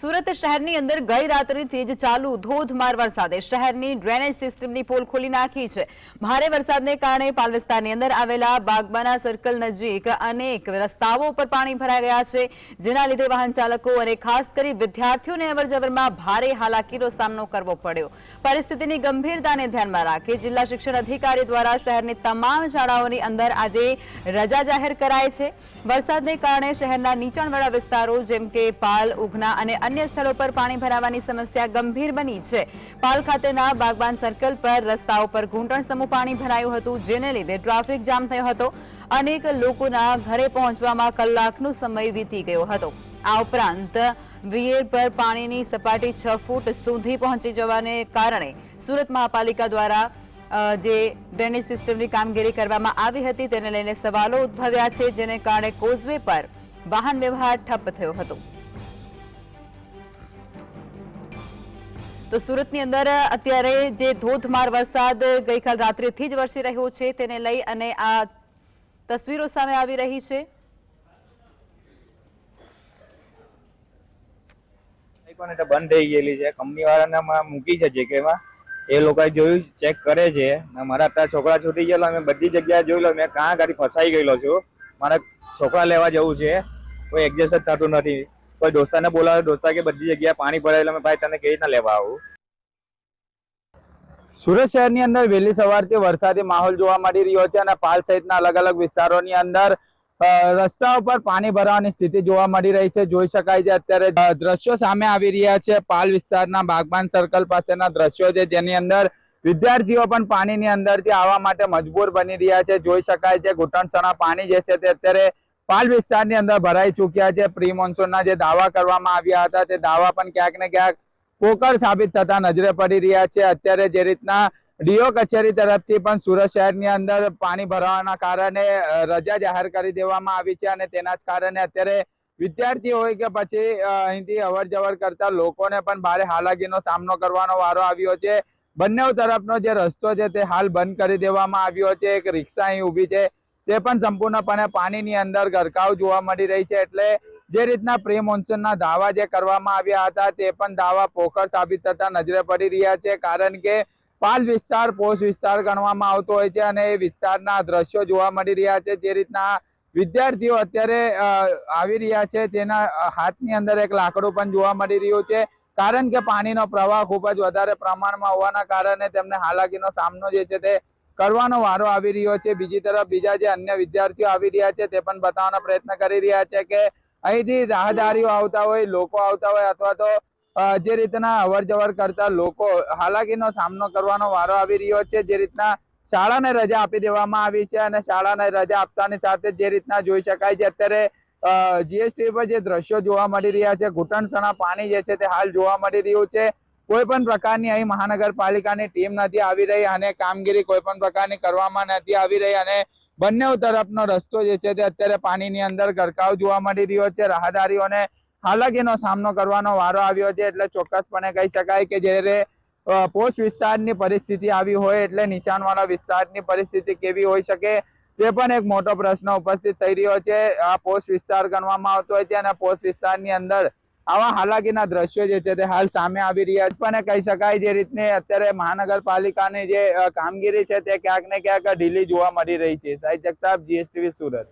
સુરત શહેરની અંદર ગઈ રાત્રિથી જ ચાલુ ધોધમાર વરસાદે શહેરની ડ્રેનેજ સિસ્ટમની પોલ ખોલી નાખી છે. ભારે વરસાદને કારણે પાલ વિસ્તારની અંદર આવેલા બાગબાના સર્કલ નજીક અનેક રસ્તાઓ ઉપર પાણી ભરાઈ ગયા છે, જેના લીધે વાહન ચાલકો અને ખાસ કરી વિદ્યાર્થીઓને અવરજવરમાં ભારે હાલાકીનો સામનો કરવો પડ્યો. પરિસ્થિતિની ગંભીરતાને ધ્યાનમાં રાખી જિલ્લા શિક્ષણ અધિકારી દ્વારા શહેરની તમામ શાળાઓની અંદર આજે રજા જાહેર કરાઈ છે. વરસાદને કારણે શહેરના નીચાણવાળા વિસ્તારો જેમ કે પાલ, ઉઘના અને અન્ય સ્થળો પર પાણી ભરાવાની સમસ્યા ગંભીર બની છે. પાલ ખાતેના બાગબાન સર્કલ પર રસ્તાઓ પર ઘૂંટણ સમૂહ પાણી ભરાયું હતું, જેને લીધે ટ્રાફિક જામ થયો હતો. અનેક લોકોના ઘરે પહોંચવામાં કલાકનો સમય વીતી ગયો હતો. આ ઉપરાંત વિયેર પર પાણીની સપાટી છ ફૂટ સુધી પહોંચી જવાને કારણે સુરત મહાપાલિકા દ્વારા જે ડ્રેનેજ સિસ્ટમની કામગીરી કરવામાં આવી હતી, તેને લઈને સવાલો ઉદ્ભવ્યા છે, જેને કારણે કોઝવે પર વાહન વ્યવહાર ઠપ થયો હતો. તો સુરતની અંદર અત્યારે જે ધોધમાર વરસાદ ગઈકાલ રાત્રેથી જ વરસી રહ્યો છે, તેને લઈ અને આ તસવીરો સામે આવી રહી છે. બંધ થઈ ગયેલી છે. કંપની વાળાને મૂકી છે જેકેમાં એ લોકોએ જોયું, ચેક કરે છે. મારા અત્યારે છોકરા છૂટી ગયેલો, અમે બધી જગ્યાએ જોઈ લો, મેં કાં ગાડી ફસાઈ ગયેલો છું. મારે છોકરા લેવા જવું છે. કોઈ એડજસ્ટ જ થતું નથી. કોઈ દોસ્તાને બોલાવે દોસ્તા કે બધી જગ્યાએ પાણી ભરાયેલા મેં ભાઈ તને કેવી રીતના લેવા આવું? સુરત શહેરની અંદર વહેલી સવારથી વરસાદી માહોલ જોવા મળી રહ્યો છે અને પાલ સહિતના અલગ અલગ વિસ્તારોની અંદર રસ્તા ઉપર પાણી ભરાવાની સ્થિતિ જોવા મળી રહી છે. જોઈ શકાય છે અત્યારે દ્રશ્યો સામે આવી રહ્યા છે. પાલ વિસ્તારના બાગબાન સર્કલ પાસેના દ્રશ્યો છે જેની અંદર વિદ્યાર્થીઓ પણ પાણીની અંદરથી આવવા માટે મજબૂર બની રહ્યા છે. જોઈ શકાય છે ઘૂંટણસણા પાણી જે છે તે અત્યારે પાલ વિસ્તારની અંદર ભરાઈ ચૂક્યા છે. પ્રી મોન્સૂનના જે દાવા કરવામાં આવ્યા હતા, તે દાવા પણ ક્યાંક ને ક્યાંક પોકળ સાબિત થતા નજરે પડી રહ્યા છે. અત્યારે જે રીતના ડીઓ કચેરી તરફથી પણ સુરત શહેરની અંદર પાણી ભરાવાના કારણે રજા જાહેર કરી દેવામાં આવી છે અને તેના જ કારણે અત્યારે વિદ્યાર્થી હોય કે પછી અહીંથી અવર જવર કરતા લોકોને પણ ભારે હાલાકીનો સામનો કરવાનો વારો આવ્યો છે. બંને તરફનો જે રસ્તો છે, તે હાલ બંધ કરી દેવામાં આવ્યો છે. એક રિક્ષા અહીં ઊભી છે. તે પણ સંપૂર્ણપણે પાણીની અંદર ગરકાવ જોવા મળી રહી છે એટલે જે રીતના પ્રી મોન્સૂનના દાવા જે કરવામાં આવ્યા હતા તે પણ દાવા પોખર સાબિત થતા નજરે પડી રહ્યા છે કારણ કે પાલ વિસ્તાર, પોષ વિસ્તાર ગણવામાં આવતો હોય છે અને એ વિસ્તારના દ્રશ્યો જોવા મળી રહ્યા છે જે રીતના વિદ્યાર્થીઓ અત્યારે આવી રહ્યા છે તેના હાથની અંદર એક લાકડું પણ જોવા મળી રહ્યું છે કારણ કે પાણીનો પ્રવાહ ખૂબ જ વધારે પ્રમાણમાં હોવાના કારણે તેમને હાલાકીનો સામનો જે છે તે કરવાનો વારો આવી રહ્યો છે. બીજી તરફ બીજા જે અન્ય વિદ્યાર્થીઓ આવી રહ્યા છે તે પણ બતાવવાનો પ્રયત્ન કરી રહ્યા છે કે અહીંથી રાહદારીઓ આવતા હોય, લોકો આવતા હોય અથવા તો જે રીતના અવર કરતા લોકો, હાલાકીનો સામનો કરવાનો વારો આવી રહ્યો છે. જે રીતના શાળાને રજા આપી દેવામાં આવી છે અને શાળાને રજા આપતાની સાથે જે રીતના જોઈ શકાય છે, અત્યારે જીએસટી પર જે દ્રશ્યો જોવા મળી રહ્યા છે. ઘૂંટણસણા પાણી જે છે તે હાલ જોવા મળી રહ્યું છે. કોઈ પણ પ્રકારની અહીં મહાનગરપાલિકાની ટીમ નથી આવી રહી અને કામગીરી કોઈ પણ પ્રકારની કરવામાં નથી આવી રહી અને બંને તરફનો રસ્તો જે છે તે અત્યારે પાણીની અંદર ગરકાવ જોવા મળી રહ્યો છે. રાહદારીઓને હાલાકીનો સામનો કરવાનો વારો આવ્યો છે એટલે ચોક્કસપણે કહી શકાય કે જ્યારે પોસ્ટ વિસ્તારની પરિસ્થિતિ આવી હોય એટલે નીચાણવાળા વિસ્તારની પરિસ્થિતિ કેવી હોઈ શકે તે પણ એક મોટો પ્રશ્ન ઉપસ્થિત થઈ રહ્યો છે. આ પોષ વિસ્તાર ગણવામાં આવતો હોય છે અને પોષ વિસ્તારની અંદર આવા હાલાકીના દ્રશ્યો જે છે તે હાલ સામે આવી રહ્યા છે. પણ કહી શકાય જે રીતની અત્યારે મહાનગરપાલિકાની જે કામગીરી છે તે ક્યાંક ને ક્યાંક ઢીલી જોવા મળી રહી છે. સાહિત્ય જગતાપ, જીએસટીવી સુરત.